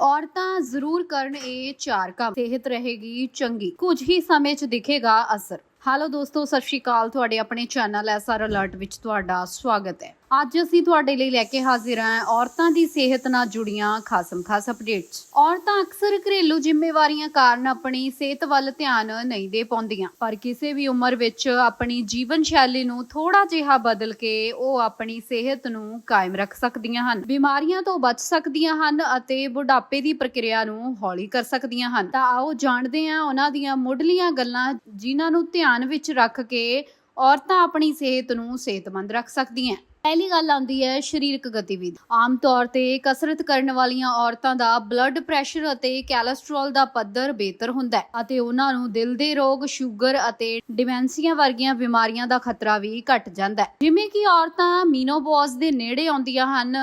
ਔਰਤਾਂ ਜ਼ਰੂਰ ਕਰਨ ਇਹ ਚਾਰ ਕੰਮ। ਸਿਹਤ ਰਹੇਗੀ ਚੰਗੀ। ਕੁਝ ਹੀ ਸਮੇਂ 'ਚ ਦਿਖੇਗਾ ਅਸਰ। ਹੈਲੋ ਦੋਸਤੋ, ਸਤਿ ਸ਼੍ਰੀ ਅਕਾਲ। ਤੁਹਾਡੇ ਆਪਣੇ ਚੈਨਲ ਐਸਆਰ ਅਲਰਟ ਵਿੱਚ ਤੁਹਾਡਾ ਸਵਾਗਤ ਹੈ। ਅੱਜ ਅਸੀਂ ਤੁਹਾਡੇ ਲਈ ਲੈ ਕੇ ਹਾਜ਼ਰ ਹਾਂ ਔਰਤਾਂ ਦੀ ਸਿਹਤ ਨਾਲ ਜੁੜੀਆਂ ਖਾਸਮ ਖਾਸ ਅਪਡੇਟਸ। ਔਰਤਾਂ ਅਕਸਰ ਘਰੇਲੂ ਜ਼ਿੰਮੇਵਾਰੀਆਂ ਕਾਰਨ ਆਪਣੀ ਸਿਹਤ ਵੱਲ ਧਿਆਨ ਨਹੀਂ ਦੇ ਪਾਉਂਦੀਆਂ, ਪਰ ਕਿਸੇ ਵੀ ਉਮਰ ਵਿੱਚ ਆਪਣੀ ਜੀਵਨ ਸ਼ੈਲੀ ਨੂੰ ਥੋੜਾ ਜਿਹਾ ਬਦਲ ਕੇ ਉਹ ਆਪਣੀ ਸਿਹਤ ਨੂੰ ਕਾਇਮ ਰੱਖ ਸਕਦੀਆਂ ਹਨ। ਬਿਮਾਰੀਆਂ ਤੋਂ ਬਚ ਸਕਦੀਆਂ ਹਨ ਅਤੇ ਬੁਢਾਪੇ ਦੀ ਪ੍ਰਕਿਰਿਆ ਨੂੰ ਹੌਲੀ ਕਰ ਸਕਦੀਆਂ ਹਨ। ਤਾਂ ਆਓ ਜਾਣਦੇ ਹਾਂ ਉਹਨਾਂ ਦੀਆਂ ਮੁੱਢਲੀਆਂ ਗੱਲਾਂ ਜਿਨ੍ਹਾਂ ਨੂੰ ਧਿਆਨ ਵਿੱਚ ਰੱਖ ਕੇ ਔਰਤਾਂ ਆਪਣੀ ਸਿਹਤ ਨੂੰ ਸਿਹਤਮੰਦ ਰੱਖ ਸਕਦੀਆਂ ਪਹਿਲੀ ਗੱਲ ਆਉਂਦੀ ਹੈ ਸਰੀਰਕ ਗਤੀਵਿਧੀ। ਆਮ ਤੌਰ ਤੇ ਕਸਰਤ ਕਰਨ ਵਾਲੀਆਂ ਔਰਤਾਂ ਦਾ ਬਲੱਡ ਪ੍ਰੈਸ਼ਰ ਅਤੇ ਕੋਲੇਸਟ੍ਰੋਲ ਦਾ ਪੱਧਰ ਬਿਹਤਰ ਹੁੰਦਾ ਹੈ ਅਤੇ ਉਹਨਾਂ ਨੂੰ ਦਿਲ ਦੇ ਰੋਗ ਸ਼ੂਗਰ ਅਤੇ ਡਿਮੈਂਸੀਆ ਵਰਗੀਆਂ ਬਿਮਾਰੀਆਂ ਦਾ ਖਤਰਾ ਵੀ ਘਟ ਜਾਂਦਾ ਹੈ। ਜਿਵੇਂ ਕਿ ਔਰਤਾਂ ਮੀਨੋਪੌਜ਼ ਦੇ ਨੇੜੇ ਆਉਂਦੀਆਂ ਹਨ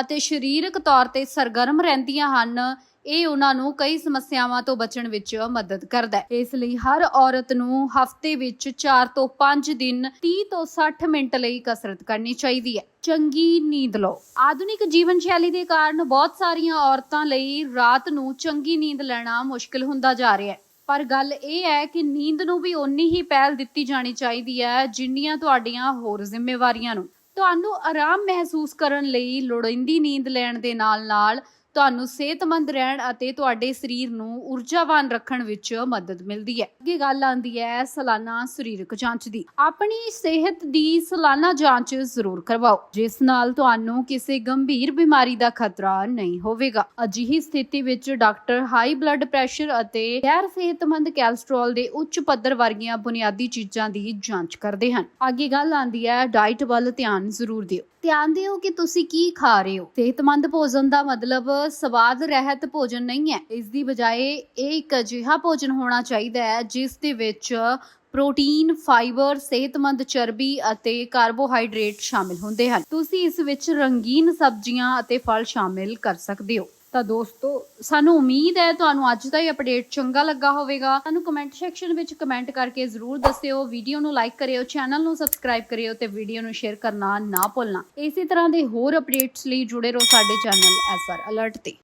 ਅਤੇ ਸਰੀਰਕ ਤੌਰ ਤੇ ਸਰਗਰਮ ਰਹਿੰਦੀਆਂ ਹਨ ਇਹ ਉਹਨਾਂ ਨੂੰ ਕਈ ਸਮੱਸਿਆਵਾਂ ਤੋਂ ਬਚਣ ਵਿੱਚ ਮਦਦ ਕਰਦਾ ਹੈ। ਇਸ ਲਈ ਹਰ ਔਰਤ ਨੂੰ ਹਫ਼ਤੇ ਵਿੱਚ 4 ਤੋਂ 5 ਦਿਨ 30 ਤੋਂ 60 ਮਿੰਟ ਲਈ ਕਸਰਤ ਕਰਨੀ ਚਾਹੀਦੀ ਹੈ। ਚੰਗੀ ਨੀਂਦ ਲਓ। ਆਧੁਨਿਕ ਜੀਵਨ ਸ਼ੈਲੀ ਦੇ ਕਾਰਨ ਬਹੁਤ ਸਾਰੀਆਂ ਔਰਤਾਂ ਲਈ ਰਾਤ ਨੂੰ ਚੰਗੀ ਨੀਂਦ ਲੈਣਾ ਮੁਸ਼ਕਲ ਹੁੰਦਾ ਜਾ ਰਿਹਾ ਹੈ। ਪਰ ਗੱਲ ਇਹ ਹੈ ਕਿ ਨੀਂਦ ਨੂੰ ਵੀ ਓਨੀ ਹੀ ਪਹਿਲ ਦਿੱਤੀ ਜਾਣੀ ਚਾਹੀਦੀ ਹੈ ਜਿੰਨੀਆਂ ਤੁਹਾਡੀਆਂ ਹੋਰ ਜ਼ਿੰਮੇਵਾਰੀਆਂ ਨੂੰ। ਤੁਹਾਨੂੰ ਆਰਾਮ ਮਹਿਸੂਸ ਕਰਨ ਲਈ ਲੋੜੀਂਦੀ ਨੀਂਦ ਲੈਣ ਦੇ ਨਾਲ-ਨਾਲ ਤੁਹਾਨੂੰ ਸਿਹਤਮੰਦ ਰਹਿਣ ਅਤੇ ਤੁਹਾਡੇ ਸਰੀਰ ਨੂੰ ਊਰਜਾਵਾਨ ਰੱਖਣ ਵਿੱਚ ਮਦਦ ਮਿਲਦੀ ਹੈ। ਅੱਗੇ ਗੱਲ ਆਉਂਦੀ ਹੈ ਸਾਲਾਨਾ ਸਰੀਰਕ ਜਾਂਚ ਦੀ। ਆਪਣੀ ਸਿਹਤ ਦੀ ਸਾਲਾਨਾ ਜਾਂਚ ਜ਼ਰੂਰ ਕਰਵਾਓ। ਜਿਸ ਨਾਲ ਤੁਹਾਨੂੰ ਕਿਸੇ ਗੰਭੀਰ ਬਿਮਾਰੀ ਦਾ ਖਤਰਾ ਨਹੀਂ ਹੋਵੇਗਾ। ਅਜਿਹੀ ਸਥਿਤੀ ਵਿੱਚ ਡਾਕਟਰ ਹਾਈ ਬਲੱਡ ਪ੍ਰੈਸ਼ਰ ਅਤੇ ਗੈਰ ਸਿਹਤਮੰਦ ਕੋਲੇਸਟ੍ਰੋਲ ਦੇ ਉੱਚ ਪੱਧਰ ਵਰਗੀਆਂ ਬੁਨਿਆਦੀ ਚੀਜ਼ਾਂ ਦੀ ਜਾਂਚ ਕਰਦੇ ਹਨ। ਅੱਗੇ ਗੱਲ ਆਉਂਦੀ ਹੈ ਡਾਈਟ ਵੱਲ ਧਿਆਨ ਜ਼ਰੂਰ ਦਿਓ। ਧਿਆਨ ਦਿਓ ਕਿ ਤੁਸੀਂ ਕੀ ਖਾ ਰਹੇ ਹੋ। ਸਿਹਤਮੰਦ ਭੋਜਨ ਦਾ ਮਤਲਬ ਸਵਾਦ ਰਹਿਤ ਭੋਜਨ ਨਹੀਂ ਹੈ। ਇਸ ਦੀ ਬਜਾਏ ਇਹ ਇੱਕ ਅਜਿਹਾ ਭੋਜਨ ਹੋਣਾ ਚਾਹੀਦਾ ਹੈ, ਜਿਸ ਦੇ ਵਿੱਚ ਪ੍ਰੋਟੀਨ, ਫਾਈਬਰ, ਸਿਹਤਮੰਦ ਚਰਬੀ ਅਤੇ ਕਾਰਬੋਹਾਈਡਰੇਟ ਸ਼ਾਮਿਲ ਹੁੰਦੇ ਹਨ। ਤੁਸੀਂ ਇਸ ਵਿੱਚ ਰੰਗੀਨ ਸਬਜ਼ੀਆਂ ਅਤੇ ਫਲ ਸ਼ਾਮਿਲ ਕਰ ਸਕਦੇ ਹੋ। ਤਾਂ ਦੋਸਤੋ, ਸਾਨੂੰ ਉਮੀਦ ਹੈ ਤੁਹਾਨੂੰ ਅੱਜ ਦਾ ਇਹ ਅਪਡੇਟ ਚੰਗਾ ਲੱਗਾ ਹੋਵੇਗਾ। ਸਾਨੂੰ ਕਮੈਂਟ ਸੈਕਸ਼ਨ ਵਿੱਚ ਕਮੈਂਟ ਕਰਕੇ ਜ਼ਰੂਰ ਦੱਸਿਓ ਵੀਡੀਓ ਨੂੰ ਲਾਈਕ ਕਰਿਓ ਚੈਨਲ ਨੂੰ ਸਬਸਕ੍ਰਾਈਬ ਕਰਿਓ ਤੇ ਵੀਡੀਓ ਨੂੰ ਸ਼ੇਅਰ ਕਰਨਾ ਨਾ ਭੁੱਲਣਾ। ਇਸੇ ਤਰ੍ਹਾਂ ਦੇ ਹੋਰ ਅਪਡੇਟਸ ਲਈ ਜੁੜੇ ਰਹੋ ਸਾਡੇ ਚੈਨਲ ਐਸਆਰ ਅਲਰਟ ਤੇ।